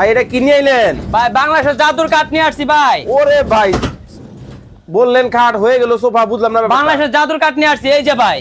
ভাই এটা কিনে আইলেন? ভাই বাংলাদেশের জাদুর কাঠ নিয়ে আসছি ভাই। ওরে ভাই বললেন খাট হয়ে গেল সোফা বুঝলাম না বাংলাদেশের জাদুর কাঠ নিয়ে আসছি এই যে ভাই।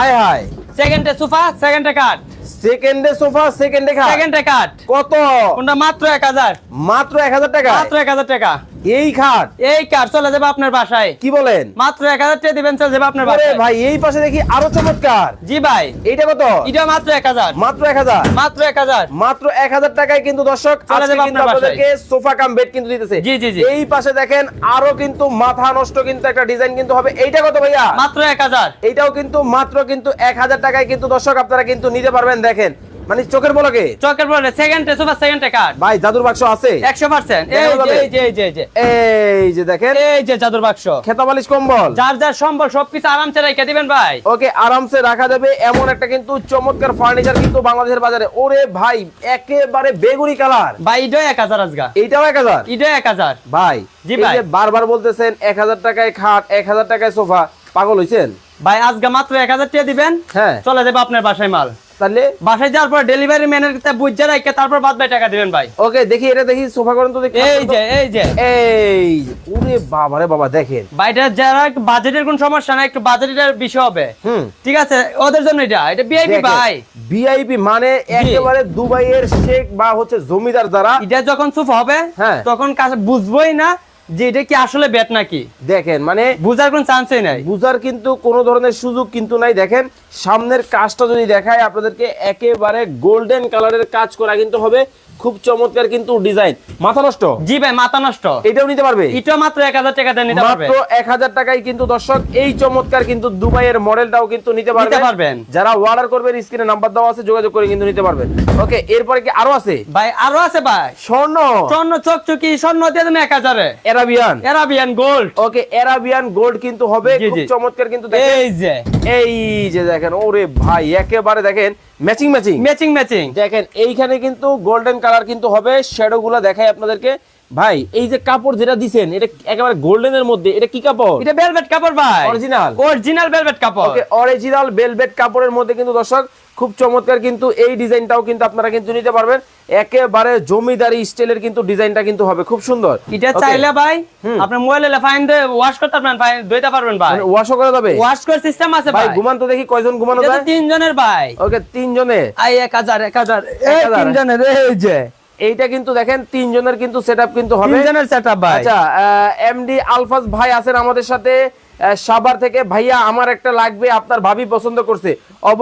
আয় হায় সেকেন্ডে সোফা সেকেন্ডে কাঠ। সেকেন্ডে সোফা সেকেন্ডে খাট। সেকেন্ডে কাঠ কত? কোনটা মাত্র এক হাজার? মাত্র এক হাজার টাকা মাত্র এক হাজার টাকা। এই খাট? এই কাঠ চলে যাবে আপনার বাসায়। কি বলেন? মাত্র এক হাজার টাকা দিবেন চলে যাবে আপনার বাসায়। ভাই এই পাশে দেখি আরও চমৎকার। জি ভাই। এইটা কত? এটা মাত্র এক হাজার। মাত্র এক হাজার? মাত্র এক হাজার। মাত্র এক হাজার টাকায় কিন্তু দর্শক আজকে কিন্তু আপনাদেরকে সোফা কাম বেড কিন্তু দিতেছে। জি, জি, জি। এই পাশে দেখেন আরও কিন্তু মাথা নষ্ট কিন্তু একটা ডিজাইন কিন্তু হবে। এইটা কত ভাইয়া? মাত্র এক হাজার। এইটাও কিন্তু মাত্র কিন্তু এক হাজার টাকায় কিন্তু দর্শক আপনারা কিন্তু নিতে পারবেন। দেখেন। মানে চোখের বলকে? চকের পরে সেকেন্ডে সোফা সেকেন্ডে কাঠ ভাই জাদুর বাক্স আছে? একশো পার্সেন্ট। এই যে এই যে এই যে এই যে। এই যে দেখেন। এই যে জাদুর বাক্স। খেতা বালিশ কম্বল। যার যার সম্বল সবকিছু আরামসে রেখে দিবেন ভাই। ওকে আরামসে রাখা যাবে। এমন একটা কিন্তু চমৎকার ফার্নিচার কিন্তু বাংলাদেশের বাজারে। ওরে ভাই একেবারে বেগুনি কালার। ভাই এক হাজার আজগা। এটাও এক হাজার? ইডো এক হাজার। ভাই জি এই ভাই। যে বারবার বলতেছেন এক হাজার টাকায় খাট এক হাজার টাকায় সোফা। পাগল হইছেন? ভাই আজকে মাত্র এক হাজার টাকা দিবেন। হ্যাঁ। চলে যাবে আপনার বাসায় মাল। তাহলে? বাসায় যাওয়ার পর ডেলিভারি ম্যানের বুঝে রাখে তারপর বাদ বাই টাকা দিবেন ভাই। ওকে দেখি এটা দেখি সোফা করেন তো দেখি। এই যে এই যে। এই ওরে বাবা রে বাবা দেখেন। যারা বাজেটের কোন সমস্যা না একটু বাজেটের বিষয় হবে। হুম। ঠিক আছে? ওদের জন্য এটা। এটা বিআইপি ভাই। ভিআইপি মানে একেবারে দুবাইয়ের শেখ বা হচ্ছে জমিদার যারা এটা যখন সুফ হবে হ্যাঁ। তখন কাছে বুঝবোই না যে এটা কি আসলে বেট নাকি? দেখেন মানে বুঝার কোন চান্সই নাই। বুঝার কিন্তু কোনো ধরনের সুযোগ কিন্তু নাই। দেখেন সামনের কাজটা যদি দেখায় আপনাদেরকে একেবারে গোল্ডেন কালারের কাজ করা কিন্তু হবে। খুব চমৎকার কিন্তু ডিজাইন মাথা নষ্ট? জি ভাই মাথা নষ্ট। এটাও নিতে পারবে? এটা মাত্র এক হাজার টাকা দিয়ে নিতে পারবে। মাত্র এক হাজার টাকায় কিন্তু দর্শক এই চমৎকার কিন্তু দুবাইয়ের মডেলটাও কিন্তু নিতে নিতে পারবেন। পারবেন। যারা অর্ডার করবেন স্ক্রিনে নাম্বার দেওয়া আছে যোগাযোগ করে কিন্তু নিতে পারবেন। ওকে এরপরে কি আরও আছে? ভাই আরও আছে ভাই। স্বর্ণ। স্বর্ণ চকচকি স্বর্ণ দিয়ে দেন এক হাজারে। Arabian Arabian gold okay Arabian gold কিন্তু হবে খুব চমৎকার কিন্তু দেখেন। এই যে। এই যে দেখেন ওরে ভাই একেবারে দেখেন ম্যাচিং ম্যাচিং ম্যাচিং ম্যাচিং দেখেন এইখানে কিন্তু গোল্ডেন কালার কিন্তু হবে শ্যাডো গুলা দেখাই আপনাদেরকে। ভাই এই যে কাপড় যেটা দিছেন এটা একেবারে গোল্ডেন এর মধ্যে এটা কি কাপড়? এটা ভেলভেট কাপড় ভাই। অরিজিনাল অরিজিনাল ভেলভেট কাপড়। ওকে অরিজিনাল বেলভেট কাপড়ের মধ্যে কিন্তু দর্শক খুব চমৎকার কিন্তু এই ডিজাইনটাও কিন্তু আপনারা কিন্তু নিতে পারবেন। একেবারে জমিদারি স্টাইলের কিন্তু ডিজাইনটা কিন্তু হবে খুব সুন্দর। এটা চাইলে ভাই আপনি মোবাইলে ফাইন দিয়ে ওয়াশ করতে পারবেন ফাইন ধুইতে পারবেন ভাই। মানে ওয়াশও করা যাবে? ওয়াশ করে সিস্টেম আছে ভাই ঘুমান তো দেখি কয়জন ঘুমানো যায়। তিনজনের ভাই। ওকে তিনজনে? আই এক হাজার এক হাজার এই 1000 তিনজনের এই যে। এইটা কিন্তু দেখেন তিনজনের কিন্তু সেটআপ কিন্তু হবে। তিনজনের সেটআপ ভাই। আচ্ছা এমডি আলফাজ ভাই আছেন আমাদের সাথে। সাভার থেকে ভাইয়া আমার একটা লাগবে আপনার ভাবি পছন্দ করছে। অবশ্যই